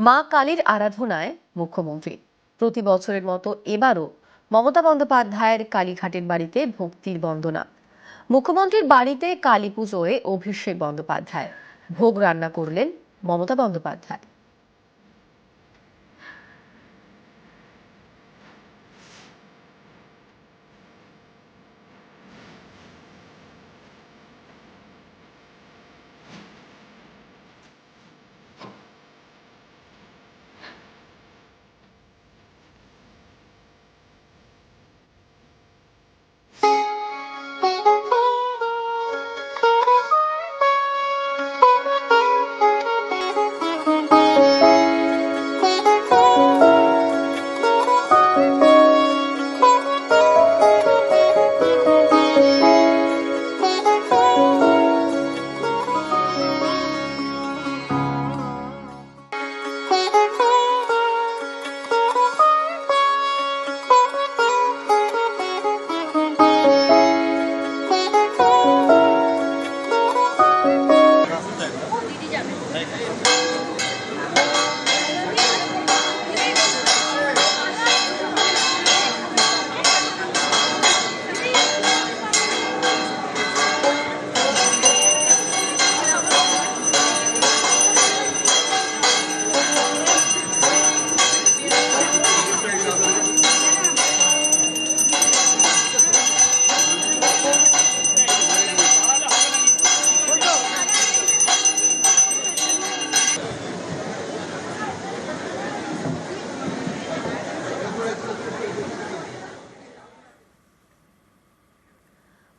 মা কালীর আরাধনায় মুখ্যমন্ত্রী। প্রতি বছরের মতো এবারও মমতা বন্দ্যোপাধ্যায়ের কালীঘাটের বাড়িতে ভক্তির বন্দনা। মুখ্যমন্ত্রীর বাড়িতে কালী পুজোয় অভিষেক বন্দ্যোপাধ্যায়। ভোগ রান্না করলেন মমতা বন্দ্যোপাধ্যায়।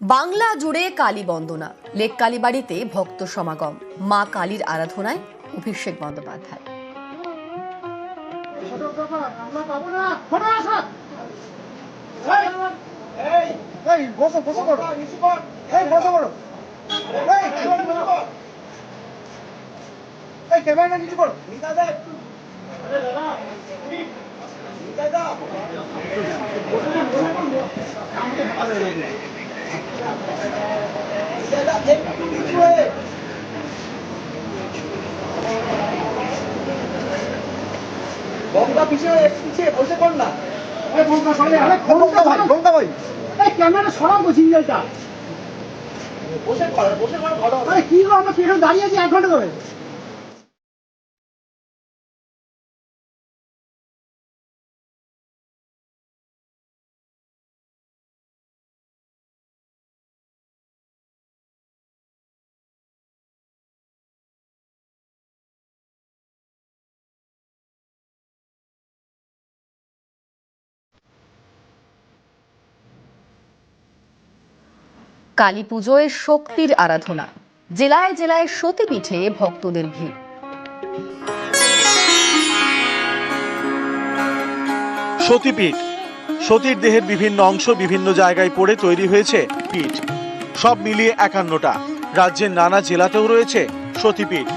বাংলা জুড়ে কালী বন্দনা লেক কালীবাড়িতে ভক্ত সমাগম মা কালীর আরাধনায় অভিষেক বন্দ্যোপাধ্যায় এই পিছিয়ে পিছিয়ে বসে না। ভাই। ভাই। ক্যামেরা সরাবো সিরিয়ালটা। বসে কি আমরা দাঁড়িয়ে আছি এক ঘণ্টা ধরে। কালী পুজোয় শক্তির আরাধনা। জেলায় জেলায় সতীপীঠে ভক্তদের ভিড়। সতীপীঠ, সতীর দেহের বিভিন্ন অংশ বিভিন্ন জায়গায় পড়ে তৈরি হয়েছে পীঠ। সব মিলিয়ে একান্নটা। রাজ্যের নানা জেলাতেও রয়েছে সতীপীঠ।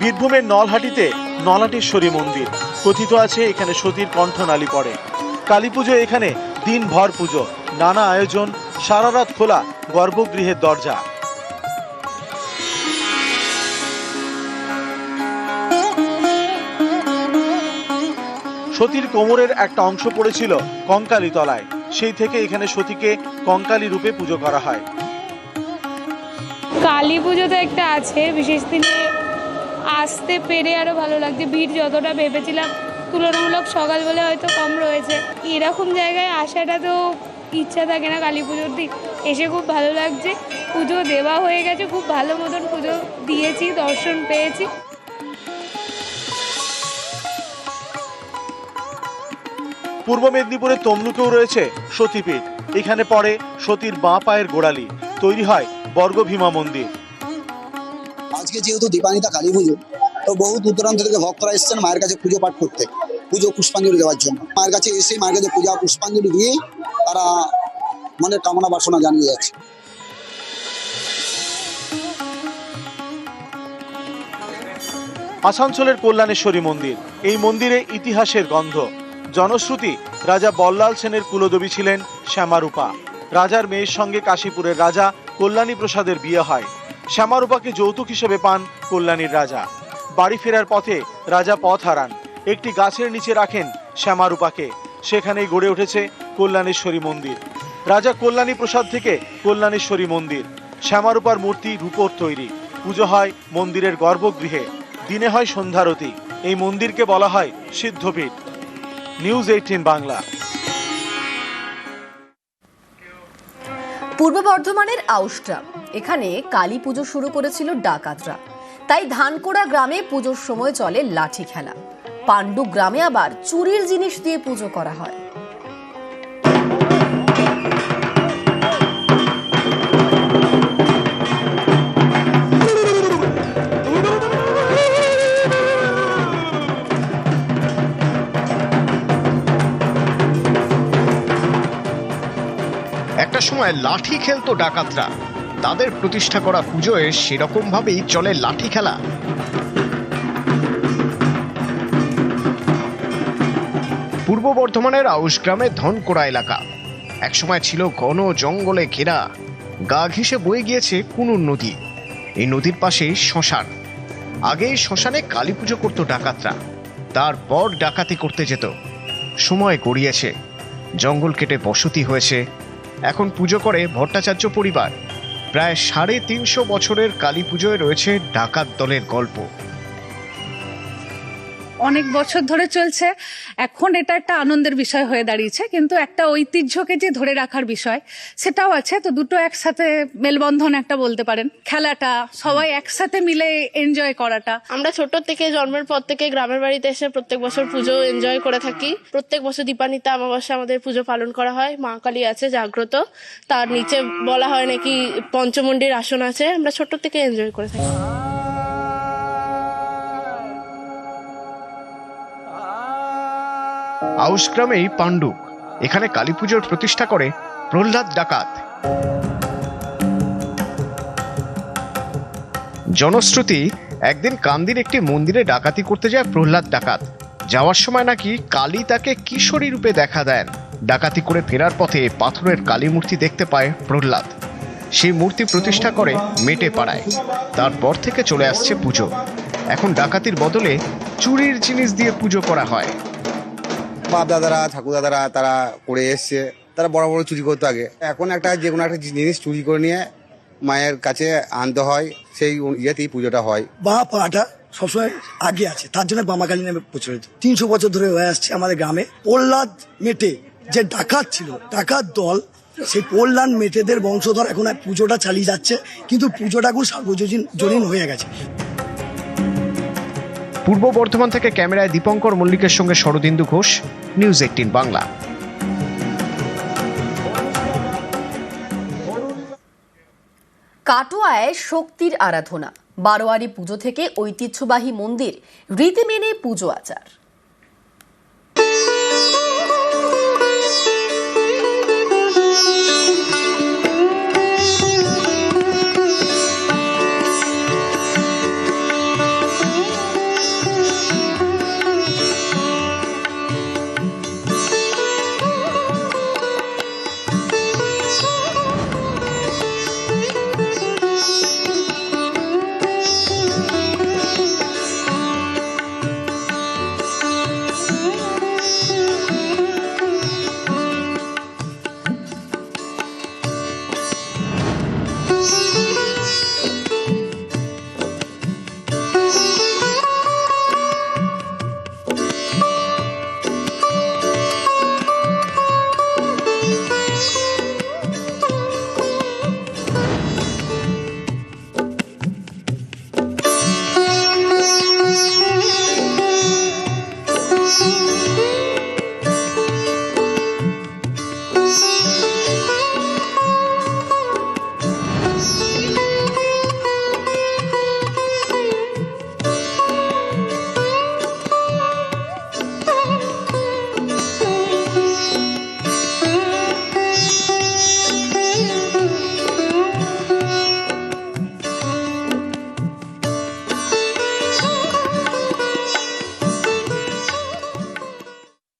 বীরভূমের নলহাটিতে নলাটেশ্বরী মন্দির। কথিত আছে, এখানে সতীর কণ্ঠনালী পড়ে। কালী পুজো এখানে দিনভর পুজো। নানা আয়োজন, সারা রাত খোলা, গর্ভগৃহের দরজা। সতীর কোমরের একটা অংশ পড়েছিল কঙ্কালী তলায়। সেই থেকে এখানে সতীকে কঙ্কালী রূপে পুজো করা হয়। কালী পুজো তো একটা আছে, বিশেষ দিনে আসতে পেরে আরও ভালো লাগছে। ভিড় যতটা ভেবেছিলাম, তুলনামূলক সকাল বলে হয়তো কম রয়েছে। এরকম জায়গায় আসাটা তো ইচ্ছা থাকে না কালী পুজোর দিন। এসে খুব ভালো লাগছে। পুজো দেওয়া হয়ে গেছে, খুব ভালো মতন পুজো দিয়েছি, দর্শন পেয়েছি। পূর্ব মেদিনীপুরের তমলুকেও রয়েছে সতীপীঠ। এখানে পড়ে সতীর বাঁ পায়ের গোড়ালি। তৈরি হয় বর্গভীমা মন্দির। আজকে যেহেতু দীপানিতা কালী পুজো তো বহু দূর দূরান্ত থেকে ভক্তরা এসেছেন মায়ের কাছে পুজো পাঠ করতে, পুজো পুষ্পাঞ্জলি দেওয়ার জন্য। মায়ের কাছে এসে মায়ের কাছে পূজা পুষ্পাঞ্জলি দিয়ে তারা মনের কামনা বাসনা জানিয়ে যাচ্ছে। আসানসোলের কল্যাণেশ্বরী মন্দির, এই মন্দিরে ইতিহাসের গন্ধ। জনশ্রুতি, রাজা বল্লাল সেনের কুলদেবী ছিলেন শ্যামারূপা। রাজার মেয়ের সঙ্গে কাশীপুরের রাজা কল্যাণী প্রসাদের বিয়ে হয়। শ্যামারূপাকে যৌতুক হিসেবে পান কল্যাণীর রাজা। বাড়ি ফেরার পথে রাজা পথ হারান। একটি গাছের নিচে রাখেন শ্যামারূপাকে। সেখানেই গড়ে উঠেছে কল্যাণেশ্বরী মন্দির। রাজা কল্যাণী প্রসাদ থেকে কল্যাণেশ্বরী মন্দির। শ্যামারূপার মূর্তি রূপোর তৈরি। পুজো হয় মন্দিরের গর্ভগৃহে। দিনে হয় সন্ধ্যারতি। এই মন্দিরকে বলা হয় সিদ্ধপীঠ। News eighteen Bangla. পূর্ব বর্ধমানের আউশগ্রাম এখানে কালী পুজো শুরু করেছিল ডাকাতরা। তাই ধানকোড়া গ্রামে পুজোর সময় চলে লাঠি খেলা। পাণ্ডু গ্রামে আবার চুরির জিনিস দিয়ে পুজো করা হয়। একটা সময় লাঠি খেলতো ডাকাতরা। তাদের প্রতিষ্ঠা করা পুজোয় সেরকম ভাবেই চলে লাঠি খেলা। পূর্ব বর্ধমানের আউশ গ্রামের ধনকোড়া এলাকা। একসময় ছিল ঘন জঙ্গলে ঘেরা। গা ঘেঁষে বয়ে গিয়েছে কুনুর নদী। এই নদীর পাশেই শ্মশান। আগে শ্মশানে কালী পুজো করতো ডাকাতরা। তারপর ডাকাতি করতে যেত। সময় গড়িয়েছে। জঙ্গল কেটে বসতি হয়েছে। এখন পুজো করে ভট্টাচার্য পরিবার। প্রায় সাড়ে তিনশো বছরের কালী পুজোয় রয়েছে ডাকাত দলের গল্প। অনেক বছর ধরে চলছে। এখন এটা একটা আনন্দের বিষয় হয়ে দাঁড়িয়েছে, কিন্তু একটা ঐতিহ্যকে যে ধরে রাখার বিষয়, সেটাও আছে। তো দুটো একসাথে মেলবন্ধন একটা বলতে পারেন। খেলাটা, সবাই একসাথে মিলে এনজয় করাটা। আমরা ছোট থেকে, জন্মের পর থেকে গ্রামের বাড়িতে এসে প্রত্যেক বছর পুজো এনজয় করে থাকি। প্রত্যেক বছর দীপান্বিতা অমাবস্যা আমাদের পুজো পালন করা হয়। মা কালী আছে, জাগ্রত। তার নিচে বলা হয় নাকি পঞ্চমন্ডির আসন আছে। আমরা ছোট থেকে এনজয় করে থাকি। আউশ গ্রামেই পাণ্ডুক। এখানে কালী পুজোর প্রতিষ্ঠা করে প্রহ্লাদ ডাকাত। জনশ্রুতি, একদিন কান্দির একটি মন্দিরে ডাকাতি করতে যায় প্রহ্লাদ ডাকাত। যাওয়ার সময় নাকি কালী তাকে কিশোরী রূপে দেখা দেন। ডাকাতি করে ফেরার পথে পাথরের কালী মূর্তি দেখতে পায় প্রহ্লাদ। সেই মূর্তি প্রতিষ্ঠা করে মেটে পাড়ায়। তারপর থেকে চলে আসছে পুজো। এখন ডাকাতির বদলে চুরির জিনিস দিয়ে পুজো করা হয়। বাপ দাদারা ঠাকুর দাদারা তারা করে এসছে। তারা বড় বড় চুরি করতো আগে। এখন একটা যে কোনো একটা জিনিস চুরি করে নিয়ে মায়ের কাছে আনতে হয়, সেই ইয়েতেই পুজোটা হয়। বা পাটা সবসময় আগে আছে। তার জন্য বামাকালী নামে প্রচলিত। তিনশো বছর ধরে হয়ে আসছে আমাদের গ্রামে। প্রহ্লাদ মেটে যে ডাকাত ছিল, ডাকাত দল, সেই প্রহ্লাদ মেটেদের বংশধর এখন পুজোটা চালিয়ে যাচ্ছে। কিন্তু পুজোটা খুব সার্বজনীন জনীন হয়ে গেছে। পূর্ব বর্ধমান থেকে ক্যামেরায় দীপঙ্কর মল্লিকের সঙ্গে শরদিন্দু ঘোষ নিউজ এইটিন বাংলা। কাটোয়ায় শক্তির আরাধনা, বারোয়ারি পুজো থেকে ঐতিহ্যবাহী মন্দির রীতি মেনে পুজো আচার।